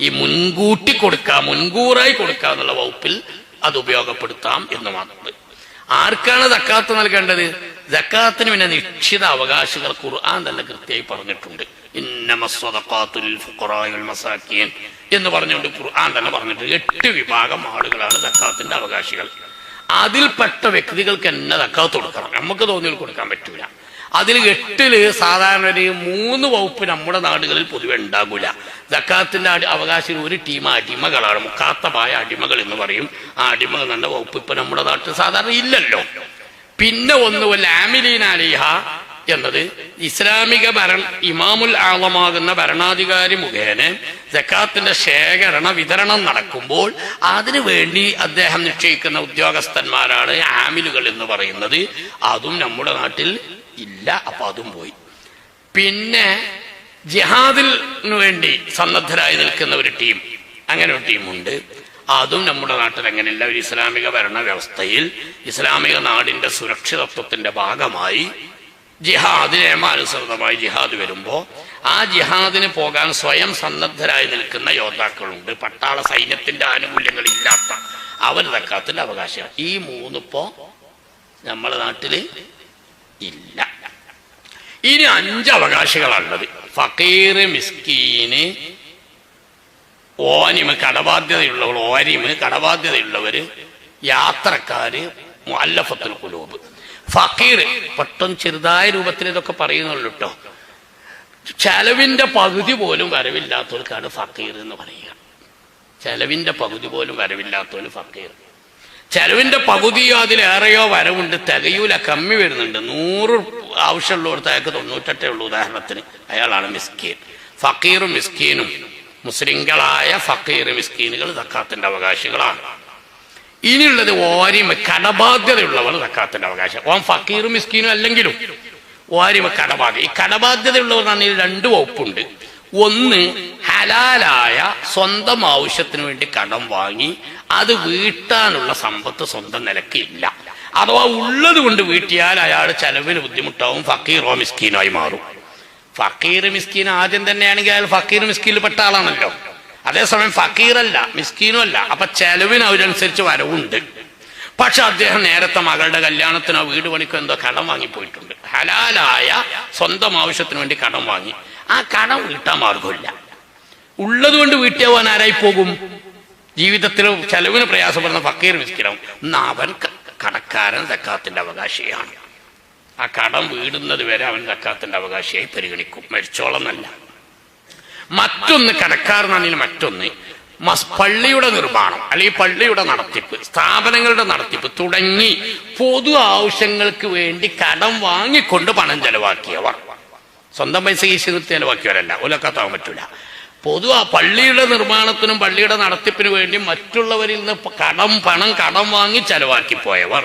ഈ മുൻകൂട്ടി കൊടുക്കാം മുൻകൂറായി കൊടുക്കുക എന്നുള്ള വകുപ്പിൽ അത് ഉപയോഗപ്പെടുത്താം എന്ന് മാത്രം. ആർക്കാണ് ജക്കാത്ത് നൽകേണ്ടത്? ജക്കാത്തിന് പിന്നെ നിശ്ചിത അവകാശികൾ ഖുർആൻ തന്നെ കൃത്യമായി പറഞ്ഞിട്ടുണ്ട്. എന്ന് പറഞ്ഞുകൊണ്ട് ഖുർആൻ തന്നെ പറഞ്ഞിട്ടുണ്ട്. എട്ട് വിഭാഗം ആളുകളാണ് ജക്കാത്തിന്റെ അവകാശികൾ. അതിൽപ്പെട്ട വ്യക്തികൾക്ക് തന്നെ ജക്കാത്ത് കൊടുക്കണം. നമുക്ക് തോന്നിയിൽ കൊടുക്കാൻ പറ്റൂല. അതിൽ എട്ടിൽ സാധാരണ ഒരു മൂന്ന് വകുപ്പ് നമ്മുടെ നാടുകളിൽ പൊതുവെ ഉണ്ടാകൂല. ജക്കാത്തിന്റെ അടി- അവകാശം ഒരു ടീം അടിമകളാണ്. മുക്കാത്തമായ അടിമകൾ എന്ന് പറയും. ആ അടിമകൾ നല്ല വകുപ്പ് ഇപ്പൊ നമ്മുടെ നാട്ടിൽ സാധാരണ ഇല്ലല്ലോ. പിന്നെ ഒന്ന് ലാമിലീൻ അലിഹ എന്നത് ഇസ്ലാമിക ഭരണ ഇമാമുൽ ആളമാകുന്ന ഭരണാധികാരി മുഖേന ജക്കാത്തിന്റെ ശേഖരണ വിതരണം നടക്കുമ്പോൾ അതിനു വേണ്ടി അദ്ദേഹം നിശ്ചയിക്കുന്ന ഉദ്യോഗസ്ഥന്മാരാണ് ആമിലുകൾ എന്ന് പറയുന്നത്. അതും നമ്മുടെ നാട്ടിൽ ഇല്ല അപ്പൊ അതും പോയി. പിന്നെ ജിഹാദിന് വേണ്ടി സന്നദ്ധരായി നിൽക്കുന്ന ഒരു ടീം. അങ്ങനെ ഒരു ടീമുണ്ട്. അതും നമ്മുടെ നാട്ടിൽ അങ്ങനെയല്ല ഒരു ഇസ്ലാമിക ഭരണ വ്യവസ്ഥയിൽ ഇസ്ലാമിക നാടിന്റെ സുരക്ഷിതത്വത്തിന്റെ ഭാഗമായി ജിഹാദ് നിയമാനുസൃതമായി ജിഹാദ് വരുമ്പോൾ ആ ജിഹാദിന് പോകാൻ സ്വയം സന്നദ്ധരായി നിൽക്കുന്ന യോദ്ധാക്കളുണ്ട്. പട്ടാള സൈന്യത്തിന്റെ ആനുകൂല്യങ്ങൾ ഇല്ലാത്ത അവർ തക്കാത്തിന്റെ അവകാശം. ഈ മൂന്നിപ്പോ നമ്മളെ നാട്ടിൽ ഇല്ല. ഇനി അഞ്ച് അവകാശികളാണുള്ളത്. ഫക്കീർ മിസ്കീന്. ഓനിമ് കടബാധ്യതയുള്ളവർ ഓരിമ് കടബാധ്യതയുള്ളവര് യാത്രക്കാര് മുല്ലഫത്തുൽ കുലൂബ് ഫക്കീർ പെട്ടെന്ന് ചെറുതായ രൂപത്തിൽ ഇതൊക്കെ പറയുന്നുള്ളൂ കേട്ടോ ചെലവിന്റെ പകുതി പോലും വരവില്ലാത്തവർക്കാണ് ഫക്കീർ എന്ന് പറയുക. ചെലവിന്റെ പകുതി പോലും വരവില്ലാത്തവന് ഫക്കീർ ചെലവിന്റെ പകുതിയോ അതിലേറെയോ വരവുണ്ട് തികയൂല കമ്മി വരുന്നുണ്ട്. നൂറ് ആവശ്യമുള്ളവർക്ക് അയാൾക്ക് തൊണ്ണൂറ്റെട്ടേ ഉള്ളൂ. ഉദാഹരണത്തിന് അയാളാണ് മിസ്കീൻ. ഫക്കീറും മിസ്കീനും. മുസ്ലിങ്ങളായ ഫക്കീർ മിസ്കീനുകൾ തക്കാത്തിന്റെ അവകാശികളാണ്. ഇനിയുള്ളത് ഓരിമ കടബാധ്യതയുള്ളവർ തക്കാത്തിന്റെ അവകാശം ഓൻ ഫക്കീറും മിസ്കീനും അല്ലെങ്കിലും ഓരിമ കടബാധ്യത. ഈ കടബാധ്യതയുള്ളവർ പറഞ്ഞാൽ രണ്ട് വകുപ്പുണ്ട്. ഒന്ന് ഹലാലായ സ്വന്തം ആവശ്യത്തിന് വേണ്ടി കടം വാങ്ങി അത് വീട്ടാനുള്ള സമ്പത്ത് സ്വന്തം നിലയ്ക്ക് ഇല്ല അഥവാ ഉള്ളത് കൊണ്ട് വീട്ടിയാൽ അയാൾ ചെലവിന് ബുദ്ധിമുട്ടാവും. ഫക്കീറോ മിസ്കീനോ ആയി മാറും. ഫക്കീർ മിസ്കീൻ ആദ്യം തന്നെയാണെങ്കിൽ അയാൾ ഫക്കീർ മിസ്കീനിൽ പെട്ട ആളാണല്ലോ. അതേസമയം ഫക്കീറല്ല മിസ്കീനും അല്ല. അപ്പൊ ചെലവിന് അവരനുസരിച്ച് വരവുണ്ട്. പക്ഷെ അദ്ദേഹം നേരത്തെ മകളുടെ കല്യാണത്തിനോ വീട് പണിക്കോ എന്തോ കടം വാങ്ങിപ്പോയിട്ടുണ്ട്. ഹലാലായ സ്വന്തം ആവശ്യത്തിന് വേണ്ടി കടം വാങ്ങി. ആ കടം വീട്ടാൻ മാർഗമില്ല ഉള്ളത് കൊണ്ട് വീട്ടിയാവാൻ ആരായി പോകും? ജീവിതത്തിൽ ചെലവിന് പ്രയാസപ്പെടുന്ന ഫക്കീർ മിസ്കിനാവും. അവൻ കടക്കാരൻ തക്കാത്തിന്റെ അവകാശിയാണ്. ആ കടം വീടുന്നത് വരെ അവൻ തക്കാത്തിന്റെ അവകാശിയായി പരിഗണിക്കും. മരിച്ചോളന്നല്ല. മറ്റൊന്ന് കടക്കാരനാണെങ്കിൽ മറ്റൊന്ന്. മസ് പള്ളിയുടെ നിർമ്മാണം അല്ലെങ്കിൽ പള്ളിയുടെ നടത്തിപ്പ് സ്ഥാപനങ്ങളുടെ നടത്തിപ്പ് തുടങ്ങി പൊതു ആവശ്യങ്ങൾക്ക് വേണ്ടി കടം വാങ്ങിക്കൊണ്ട് പണം ചെലവാക്കിയവർ. സ്വന്തം പൈസ ഈശ്വരത്തിൽ ചെലവാക്കിയവരല്ല. ഒലക്കാത്താൻ പറ്റൂല. പൊതു ആ പള്ളിയുടെ നിർമ്മാണത്തിനും പള്ളിയുടെ നടത്തിപ്പിനു വേണ്ടി മറ്റുള്ളവരിൽ നിന്ന് കടം പണം കടം വാങ്ങി ചെലവാക്കി പോയവർ.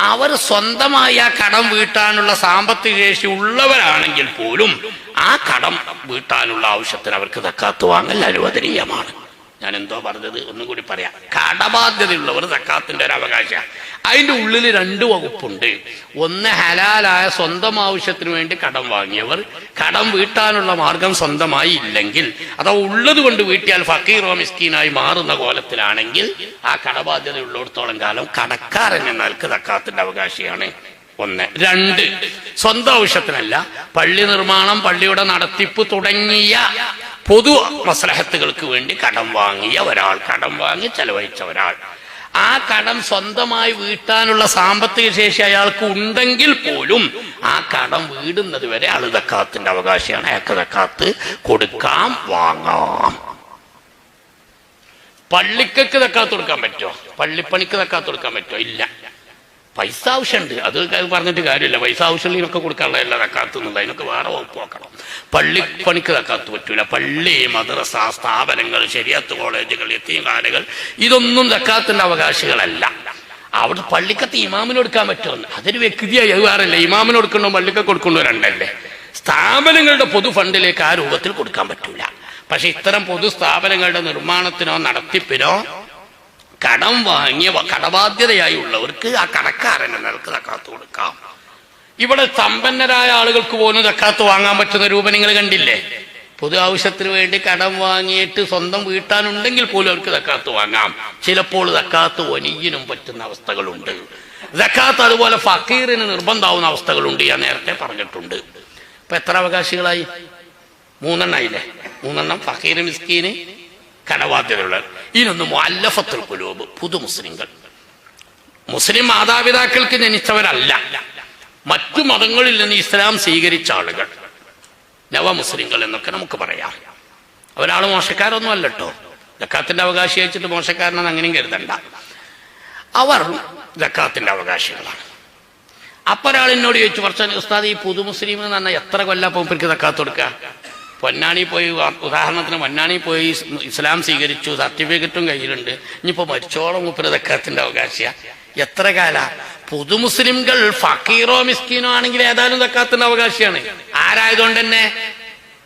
അവർ സ്വന്തമായി ആ കടം വീട്ടാനുള്ള സാമ്പത്തിക ശേഷി ഉള്ളവരാണെങ്കിൽ പോലും ആ കടം വീട്ടാനുള്ള ആവശ്യത്തിന് അവർക്ക് തക്കാത്ത് വാങ്ങൽ അനുവദനീയമാണ്. ഞാൻ എന്തോ പറഞ്ഞത് ഒന്നും കൂടി പറയാം. കടബാധ്യതയുള്ളവർ സക്കാത്തിന്റെ ഒരു അവകാശം. അതിന്റെ ഉള്ളിൽ രണ്ട് വകുപ്പുണ്ട്. ഒന്ന് ഹലാലായ സ്വന്തം ആവശ്യത്തിന് വേണ്ടി കടം വാങ്ങിയവർ. കടം വീട്ടാനുള്ള മാർഗം സ്വന്തമായി ഇല്ലെങ്കിൽ അതോ ഉള്ളത് കൊണ്ട് വീട്ടിയാൽ ഫക്കീറോ മിസ്കീനായി മാറുന്ന കോലത്തിലാണെങ്കിൽ ആ കടബാധ്യതയുള്ളിടത്തോളം കാലം കടക്കാരൻ എന്നാൽക്ക് തക്കാത്തിന്റെ അവകാശിയാണ്. ഒന്ന്. രണ്ട്. സ്വന്തം ആവശ്യത്തിനല്ല പള്ളി നിർമ്മാണം പള്ളിയുടെ നടത്തിപ്പ് തുടങ്ങിയ പൊതു മസ്ലഹത്തുകൾക്ക് വേണ്ടി കടം വാങ്ങിയ ഒരാൾ കടം വാങ്ങി ചെലവഴിച്ച ഒരാൾ. ആ കടം സ്വന്തമായി വീട്ടാനുള്ള സാമ്പത്തിക ശേഷി അയാൾക്ക് ഉണ്ടെങ്കിൽ പോലും ആ കടം വീടുന്നത് വരെ അളുതക്കാത്തിന്റെ തക്കാത്തിന്റെ അവകാശിയാണ്. അയാൾക്ക് തക്കാത്ത് കൊടുക്കാം വാങ്ങാം. പള്ളിക്കക്ക് തക്കാത്ത് കൊടുക്കാൻ പറ്റുമോ? പള്ളിപ്പണിക്ക് തക്കാത്ത് കൊടുക്കാൻ പറ്റുമോ? ഇല്ല. പൈസ ആവശ്യമുണ്ട്. അത് പറഞ്ഞിട്ട് കാര്യമില്ല. പൈസ ആവശ്യമുള്ളതിനൊക്കെ കൊടുക്കാനുള്ള എല്ലാ തക്കാത്തുന്നുണ്ട് അതിനൊക്കെ വേറെ വകുപ്പ് നോക്കണം. പള്ളി പണിക്ക് തക്കാത്ത് പറ്റൂല. പള്ളി മദ്രസ സ്ഥാപനങ്ങൾ ശരിയത്ത് കോളേജുകൾ എത്തിയങ്കാലുകൾ ഇതൊന്നും തക്കാത്തിന്റെ അവകാശികളല്ല. അവിടെ പള്ളിക്കത്ത് ഇമാമിന് കൊടുക്കാൻ പറ്റുമെന്ന്. അതൊരു വ്യക്തിയായി. അത് വേറല്ല ഇമാമിന് കൊടുക്കണോ പള്ളിക്ക് കൊടുക്കണോ രണ്ടല്ലേ. സ്ഥാപനങ്ങളുടെ പൊതു ഫണ്ടിലേക്ക് ആ രൂപത്തിൽ കൊടുക്കാൻ പറ്റൂല. പക്ഷെ ഇത്തരം പൊതു സ്ഥാപനങ്ങളുടെ നിർമ്മാണത്തിനോ നടത്തിപ്പിനോ കടം വാങ്ങിയ കടബാധ്യതയായി ഉള്ളവർക്ക് ആ കടക്കാരന് നിലയ്ക്ക് തക്കാത്ത് കൊടുക്കാം. ഇവിടെ സമ്പന്നരായ ആളുകൾക്ക് പോലും തക്കാത്ത് വാങ്ങാൻ പറ്റുന്ന രൂപം നിങ്ങൾ കണ്ടില്ലേ? പൊതു ആവശ്യത്തിന് വേണ്ടി കടം വാങ്ങിയിട്ട് സ്വന്തം വീട്ടാനുണ്ടെങ്കിൽ പോലും അവർക്ക് തക്കാത്ത് വാങ്ങാം. ചിലപ്പോൾ തക്കാത്ത് ഒനിയിനും പറ്റുന്ന അവസ്ഥകളുണ്ട്. തക്കാത്ത് അതുപോലെ ഫക്കീറിന് നിർബന്ധാവുന്ന അവസ്ഥകളുണ്ട് ഞാൻ നേരത്തെ പറഞ്ഞിട്ടുണ്ട്. ഇപ്പൊ എത്ര അവകാശികളായി? മൂന്നെണ്ണായില്ലേ? മൂന്നെണ്ണം ഫക്കീർ മിസ്കീന് കടബാധ്യതയുള്ള ഇനൊന്ന് മുല്ലഫത്തുൽ കുലൂബ് പുതു മുസ്ലിങ്ങൾ മുസ്ലിം മാതാപിതാക്കൾക്ക് ജനിച്ചവരല്ല. മറ്റു മതങ്ങളിൽ നിന്ന് ഇസ്ലാം സ്വീകരിച്ച ആളുകൾ. നവ മുസ്ലിങ്ങൾ എന്നൊക്കെ നമുക്ക് പറയാം. ഒരാൾ മോശക്കാരൊന്നും അല്ല കേട്ടോ ജക്കാത്തിന്റെ അവകാശി അയച്ചിട്ട് മോശക്കാരനെന്ന് അങ്ങനെയും കരുതണ്ട. അവർ ജക്കാത്തിന്റെ അവകാശികളാണ്. അപ്പൊ ഒരാൾ എന്നോട് ചോദിച്ചു കുറച്ച് ഉസ്താദ് ഈ പുതു മുസ്ലിം എന്ന് പറഞ്ഞാൽ എത്ര കൊല്ലപ്പം ഇവർക്ക് ജക്കാത്ത് കൊടുക്കുക പൊന്നാണി പോയി ഉദാഹരണത്തിന് പൊന്നാണി പോയി ഇസ്ലാം സ്വീകരിച്ചു സർട്ടിഫിക്കറ്റും കയ്യിലുണ്ട്. ഇനിയിപ്പോ മരിച്ചോളം മുപ്പര് അവകാശ എത്ര കാല? പുതുമുസ്ലിംകൾ ഫക്കീറോ മിസ്കീനോ ആണെങ്കിൽ ഏതായാലും തക്കാത്തിന്റെ അവകാശിയാണ്. ആരായതുകൊണ്ട് തന്നെ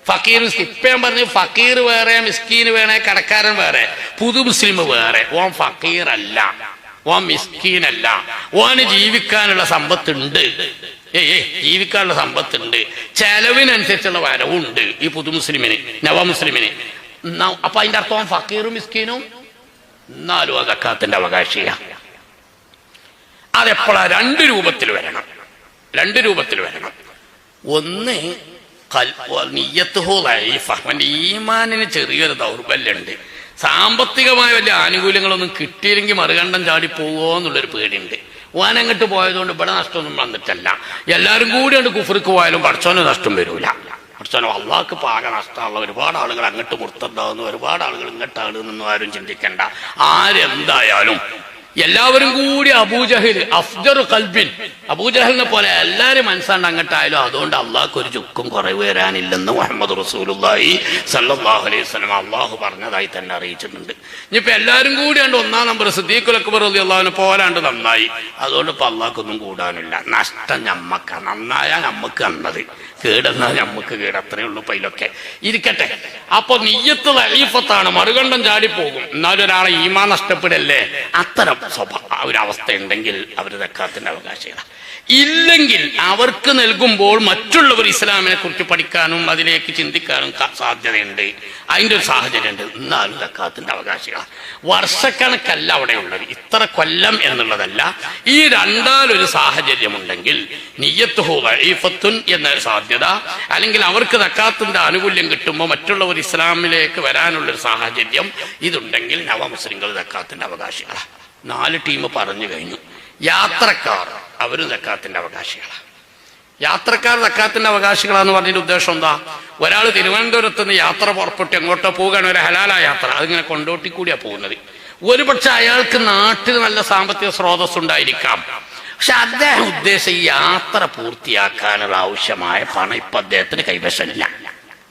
ഫക്കീർ മിസ്കീൻ ഇപ്പൊ ഞാൻ പറഞ്ഞു ഫക്കീർ വേറെ മിസ്കീന് വേണേ കടക്കാരൻ വേറെ. പുതുമുസ്ലിം വേറെ. ഓൻ ഫക്കീർ അല്ല ഓൻ മിസ്കീനല്ല. ഓന് ജീവിക്കാനുള്ള സമ്പത്തുണ്ട്. ഏയ് ജീവിക്കാനുള്ള സമ്പത്തുണ്ട്. ചെലവിനനുസരിച്ചുള്ള വരവുണ്ട് ഈ പുതു മുസ്ലിമിന് നവ മുസ്ലിമിന്. അപ്പൊ അതിന്റെ അർത്ഥം ഫക്കീറും മിസ്കീനും? എന്നാലും അത് അക്കാത്തിന്റെ അവകാശിയ. അതെപ്പോഴാ രണ്ട് രൂപത്തിൽ വരണം. രണ്ട് രൂപത്തിൽ വരണം. ഒന്ന് ഈമാനിന് ചെറിയൊരു ദൗർബല്യമുണ്ട് സാമ്പത്തികമായ വലിയ ആനുകൂല്യങ്ങളൊന്നും കിട്ടിയില്ലെങ്കിൽ മറുകണ്ഠം ചാടി പോവോ എന്നുള്ളൊരു പേടിയുണ്ട് ഓൻ അങ്ങോട്ട് പോയതുകൊണ്ട് ഇവിടെ നഷ്ടമൊന്നും വന്നിട്ടല്ല. എല്ലാവരും കൂടി ഉണ്ട് കുഫറിക്ക് പോയാലും പഠിച്ചോന് നഷ്ടം വരൂല. പഠിച്ചോനോ അള്ളാഹ്ക്ക് പാക നഷ്ടമുള്ള ഒരുപാട് ആളുകൾ അങ്ങോട്ട് കൊടുത്തുണ്ടാവുന്നു ഒരുപാട് ആളുകൾ ഇങ്ങോട്ടാണ് ആരും ചിന്തിക്കണ്ട. ആരെന്തായാലും എല്ലാവരും കൂടി അബൂജഹിൽ അഫ്ജർ കൽബിൻ അബൂജഹലിനെ പോലെ എല്ലാരും മനസ്സാണ്ട് അങ്ങോട്ടായാലും അതുകൊണ്ട് അള്ളാഹ്ക്ക് ഒരു ചുക്കും കുറവ് വരാനില്ലെന്ന് മുഹമ്മദ് റസൂലുള്ളാഹി സല്ലാഹു അലൈഹി സ്വലം അള്ളാഹു പറഞ്ഞതായി തന്നെ അറിയിച്ചിട്ടുണ്ട്. ഇനിയിപ്പോ എല്ലാവരും കൂടി ഉണ്ട് ഒന്നാം നമ്പർ സിദ്ദീഖുൽ അക്ബർ അലി അള്ളാഹുവിനെ പോലാണ്ട് നന്നായി. അതുകൊണ്ട് ഇപ്പൊ അള്ളാഹ്ക്കൊന്നും കൂടാനില്ല. നഷ്ടം ഞമ്മക്ക. നന്നായാ ഞമ്മക്ക് അന്നത്. കേടെന്നാ ഞമ്മക്ക് കേട്. അത്രേ ഉള്ളൂ പൈലൊക്കെ ഇരിക്കട്ടെ. അപ്പൊ നീയത്ത് അലീഫത്താണ് മറുകണ്ഠം ചാടിപ്പോകും. എന്നാലും ഒരാളെ ഈമാ നഷ്ടപ്പെടല്ലേ? അത്തരം സ്വഭാവ ഒരവസ്ഥ ഉണ്ടെങ്കിൽ അവർ തക്കാത്തിന്റെ അവകാശികളാണ് ഇല്ലെങ്കിൽ അവർക്ക് നൽകുമ്പോൾ മറ്റുള്ളവർ ഇസ്ലാമിനെ കുറിച്ച് പഠിക്കാനും അതിലേക്ക് ചിന്തിക്കാനും സാധ്യതയുണ്ട്. അതിന്റെ ഒരു സാഹചര്യമുണ്ട്. എന്നാലും തക്കാത്തിന്റെ അവകാശികളാണ് വർഷക്കണക്കല്ല അവിടെ ഉള്ളത് ഇത്ര കൊല്ലം എന്നുള്ളതല്ല. ഈ രണ്ടാലൊരു സാഹചര്യമുണ്ടെങ്കിൽ നിയ്യത്തുഹു വഴീഫത്തുൻ എന്ന സാധ്യത അല്ലെങ്കിൽ അവർക്ക് തക്കാത്തിന്റെ ആനുകൂല്യം കിട്ടുമ്പോൾ മറ്റുള്ളവർ ഇസ്ലാമിലേക്ക് വരാനുള്ളൊരു സാഹചര്യം ഇതുണ്ടെങ്കിൽ നവമുസ്ലിങ്ങൾ തക്കാത്തിന്റെ അവകാശികളാണ് നാല് ടീം പറഞ്ഞു കഴിഞ്ഞു. യാത്രക്കാർ അവരും സക്കാത്തിന്റെ അവകാശികളാണ് യാത്രക്കാർ തക്കാത്തിന്റെ അവകാശികളാന്ന് പറഞ്ഞതിന്റെ ഉദ്ദേശം എന്താ? ഒരാൾ തിരുവനന്തപുരത്ത് നിന്ന് യാത്ര പുറപ്പെട്ട് എങ്ങോട്ടോ പോവുകയാണ് ഒരു ഹലാല യാത്ര. അതിങ്ങനെ കൊണ്ടോട്ടി കൂടിയാ പോകുന്നത്. ഒരുപക്ഷെ അയാൾക്ക് നാട്ടിൽ നല്ല സാമ്പത്തിക സ്രോതസ് ഉണ്ടായിരിക്കാം പക്ഷെ അദ്ദേഹം ഉദ്ദേശം ഈ യാത്ര പൂർത്തിയാക്കാനുള്ള ആവശ്യമായ പണം ഇപ്പൊ അദ്ദേഹത്തിന് കൈവശമില്ല.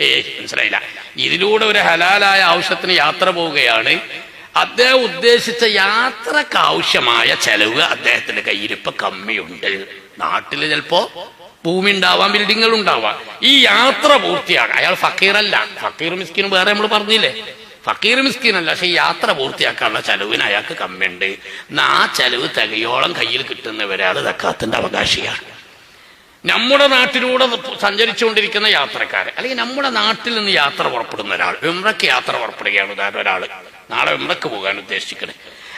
ഏ മനസ്സിലായില്ല. ഇതിലൂടെ ഒരു ഹലാലായ ആവശ്യത്തിന് യാത്ര പോവുകയാണ് അദ്ദേഹം ഉദ്ദേശിച്ച യാത്രയ്ക്ക് ആവശ്യമായ ചെലവ് അദ്ദേഹത്തിന്റെ കയ്യിൽ ഇപ്പൊ കമ്മിയുണ്ട്. നാട്ടിൽ ചിലപ്പോ ഭൂമി ഉണ്ടാവാം ബിൽഡിങ്ങുകൾ ഉണ്ടാവാം. ഈ യാത്ര പൂർത്തിയാകാം അയാൾ ഫക്കീറല്ല. ഫക്കീർ മിസ്കിന് വേറെ നമ്മൾ പറഞ്ഞില്ലേ? ഫക്കീർ മിസ്കിനല്ല പക്ഷെ ഈ യാത്ര പൂർത്തിയാക്കാനുള്ള ചെലവിന് അയാൾക്ക് കമ്മിയുണ്ട്. ആ ചെലവ് തികയോളം കയ്യിൽ കിട്ടുന്നവരാൾ തക്കാത്തിന്റെ അവകാശിയാണ്. നമ്മുടെ നാട്ടിലൂടെ സഞ്ചരിച്ചുകൊണ്ടിരിക്കുന്ന യാത്രക്കാരെ അല്ലെങ്കിൽ നമ്മുടെ നാട്ടിൽ നിന്ന് യാത്ര പുറപ്പെടുന്ന ഒരാൾ വിമ്രക്ക് യാത്ര പുറപ്പെടുകയാണ് ഉദാഹരണം ഒരാൾ നാളെ ഉമ്രക്ക് പോകാൻ ഉദ്ദേശിക്കണേ.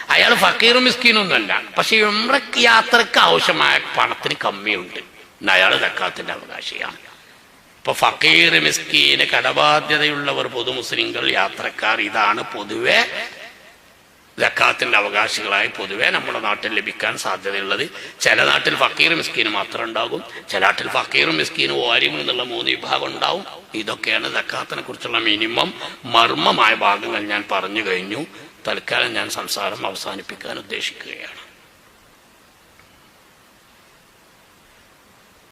അയാൾ ഫക്കീറും മിസ്കീനൊന്നുമല്ല. പക്ഷെ ഉമ്രക്ക് യാത്രയ്ക്ക് ആവശ്യമായ പണത്തിന് കമ്മിയുണ്ട്. അയാൾ തക്കാത്തിന്റെ അവകാശിയാണ്. ഇപ്പൊ ഫക്കീർ മിസ്കീന് കടബാധ്യതയുള്ളവർ പൊതു മുസ്ലിങ്ങൾ യാത്രക്കാർ ഇതാണ് പൊതുവെ ജക്കാത്തിന്റെ അവകാശികളായി പൊതുവേ നമ്മുടെ നാട്ടിൽ ലഭിക്കാൻ സാധ്യതയുള്ളത് ചില നാട്ടിൽ ഫക്കീറും മിസ്കീനും മാത്രം ഉണ്ടാകും ചില നാട്ടിൽ ഫക്കീറും മിസ്കീനും ഓരിയും എന്നുള്ള മൂന്ന് വിഭാഗം ഉണ്ടാവും. ഇതൊക്കെയാണ് ജക്കാത്തിനെ കുറിച്ചുള്ള മിനിമം മർമ്മമായ ഭാഗങ്ങൾ ഞാൻ പറഞ്ഞു കഴിഞ്ഞു. തൽക്കാലം ഞാൻ സംസാരം അവസാനിപ്പിക്കാൻ ഉദ്ദേശിക്കുകയാണ്.